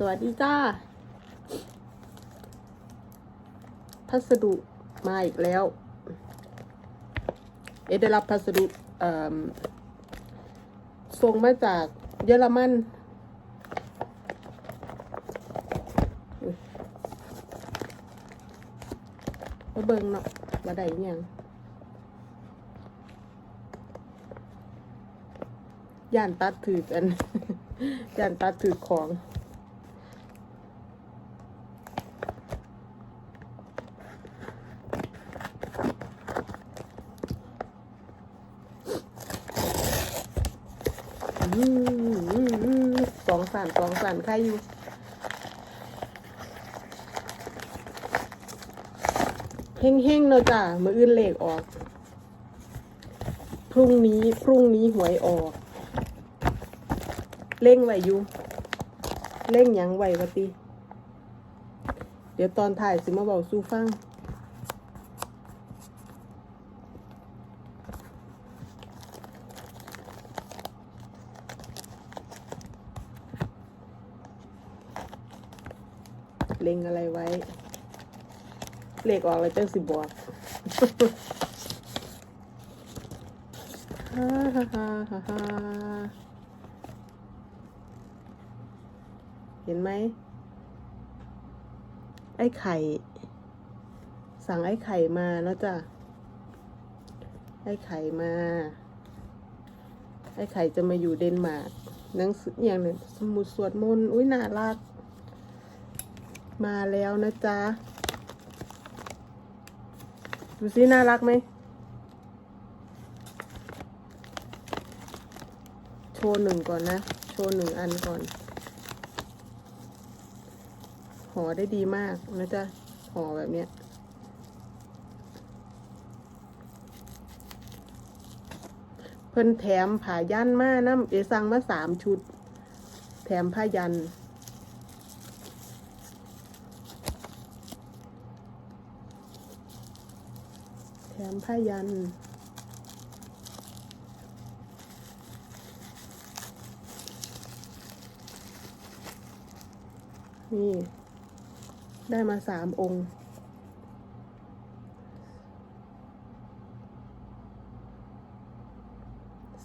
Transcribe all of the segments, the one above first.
สวัสดีจ้า พัสดุมาอีกแล้ว เอได้รับพัสดุส่งมาจากเยอรมันมาเบิ่งเนาะมาได้ยังย่านตัดถือกันย่านตัดถือของ อืมอืมอืมสองสันสองสันใครอยู่เฮงเฮงๆเนอะจ้ะมืออื่นเลขออก พรุ่งนี้พรุ่งนี้หวยออก เร่งไหวอยู่เร่งยังไหววะติเดี๋ยวตอนถ่ายสิมาบอกสู้ฟัง เล็งอะไรไว้ เลขออกเลยเจ้าสิบอกฮ่าฮ่าฮ่าฮ่าฮ่าเห็นไหม ไอ้ไข่ สั่งไอ้ไข่มาแล้วจ้ะ ไอ้ไข่มา ไอ้ไข่จะมาอยู่เดนมาร์กหนังสืออย่างหนึ่งสมุดสวดมนต์ อุ้ยน่ารัก มาแล้วนะจ๊ะ ดูสิน่ารักไหม โชว์หนึ่งก่อนนะ โชว์หนึ่งอันก่อน ห่อได้ดีมากนะจ๊ะ ห่อแบบเนี้ยเพิ่นแถมผ้ายันมาน้ำเอสั่งมาสามชุด แถมผ้ายัน มผ้ายัน นี่ ได้มาสามองค์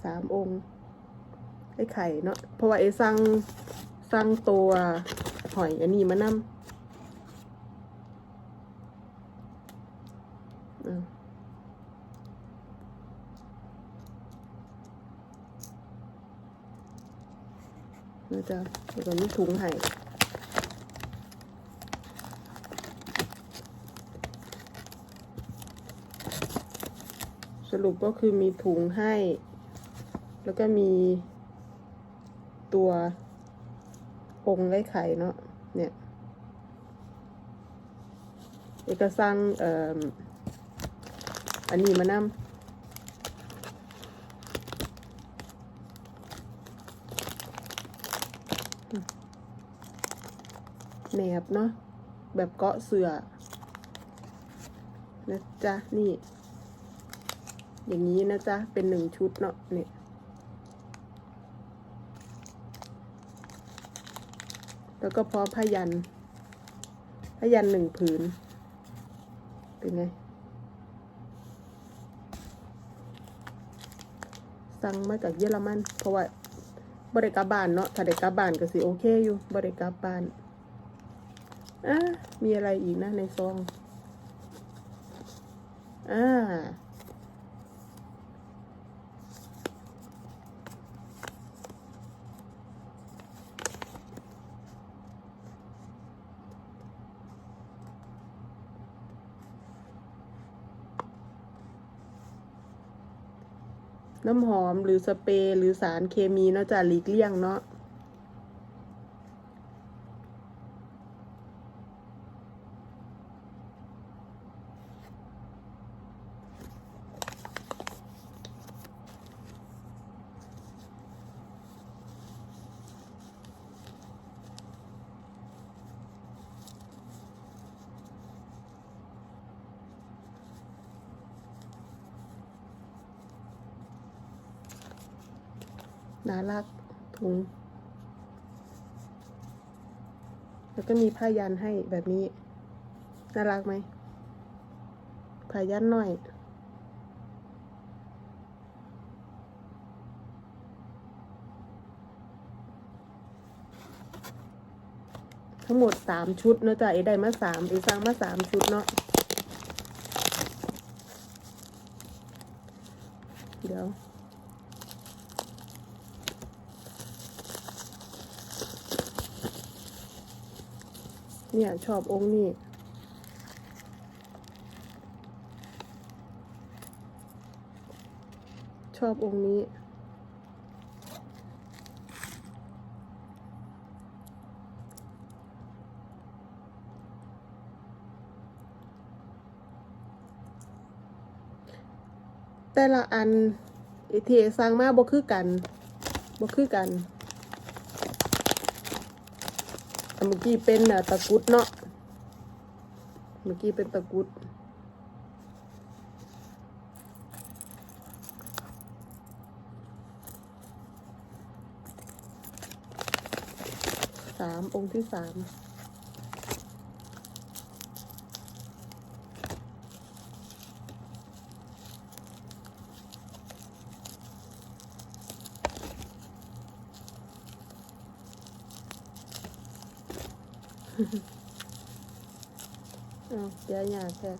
สามองค์ไอ้ไข่เนาะเพราะว่าไอ้สั่งสั่งตัวหอยอันนี้มานำ นะจ๊ะแล้วก็มีถุงให้สรุปก็คือมีถุงให้ แล้วก็มีตัวองค์ไว้ไข่เนาะเนี่ย เอกสารเอ่ออันนี้มานำ แหนบเนาะแบบเกาะเสือนะจ๊ะนี่ อย่างนี้นะจ๊ะเป็นหนึ่งชุดเนาะเนี่ยแล้วก็พร้อมผ้ายันผ้ายันหนึ่งผืน เป็นไง สั่งมาจากเยอรมัน เพราะว่าบริกลับบ้านเนาะถ้าได้กลับบ้านก็สิโอเคอยู่บริกลับบ้าน อะมีอะไรอีกนะในซองอ่าน้ำหอมหรือสเปรย์หรือสารเคมีเนาะจะหลีกเลี่ยงเนาะ น่ารักถุง แล้วก็มีผ้ายันให้แบบนี้ น่ารักไหมผ้ายันหน่อย ทั้งหมดสามชุดเนาะจ้ะเอได้มาสามเอสั่งมาสามชุดเนาะเดี๋ยว เนี่ยชอบองค์นี้ชอบองค์นี้ แต่ละอันที่เอสั่งมาบ่คือกันบ่คือกัน อัน เมื่อกี้เป็นตะกุดเนาะ เมื่อกี้เป็นตะกุด สามองค์ที่สาม อ้าวแกะยากแค่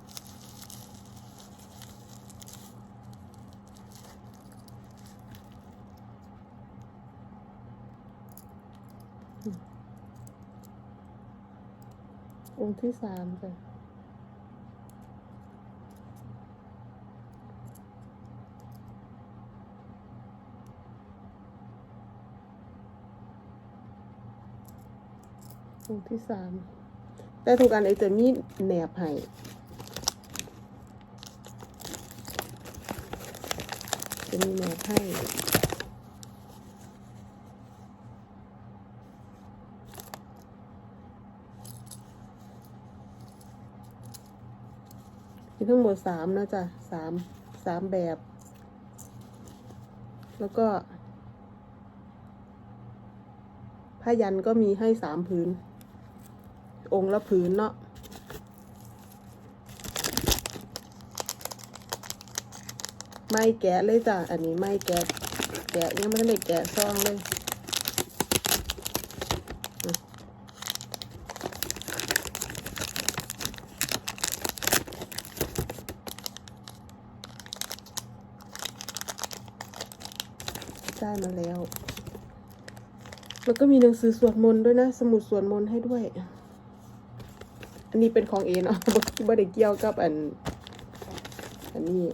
องค์ที่สามจ้ะ องค์ที่สามแต่ทุกอันไอจะมีแหนบให้จะมีแหนบให้ีทั้งหมดสามนะจ๊ะสามสามแบบ แล้วก็ผ้ายันก็มีให้สามผืน องค์ละผืนเนาะไม่แกะเลยจ้ะ อันนี้ไม่แกะ แกะยังไม่ได้แกะซองเลย ได้มาแล้ว แล้วก็มีหนังสือสวดมนต์ด้วยนะ สมุดสวดมนต์ให้ด้วย อันนี้เป็นของเอเนาะบ่บ่ได้เกี่ยวกับอัน อันนี้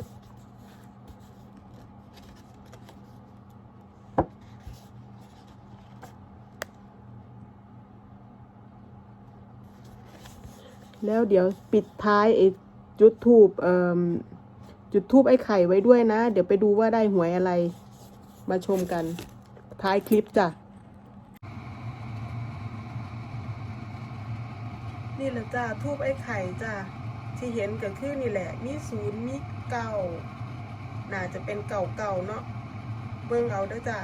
แล้วเดี๋ยวปิดท้ายไอ้จุดทูบเอ่อจุดทูบไอ้ไข่ไว้ด้วยนะ เดี๋ยวไปดูว่าได้หวยอะไร มาชมกัน ท้ายคลิปจ้ะ นี่แหละจ้าทูบไอ้ไข่จ้าที่เห็นก็คือนี่แหละ มีศูนย์มีเก่าน่าจะเป็นเก่าเก่าเนาะเบิ่งเอาเด้อจ้า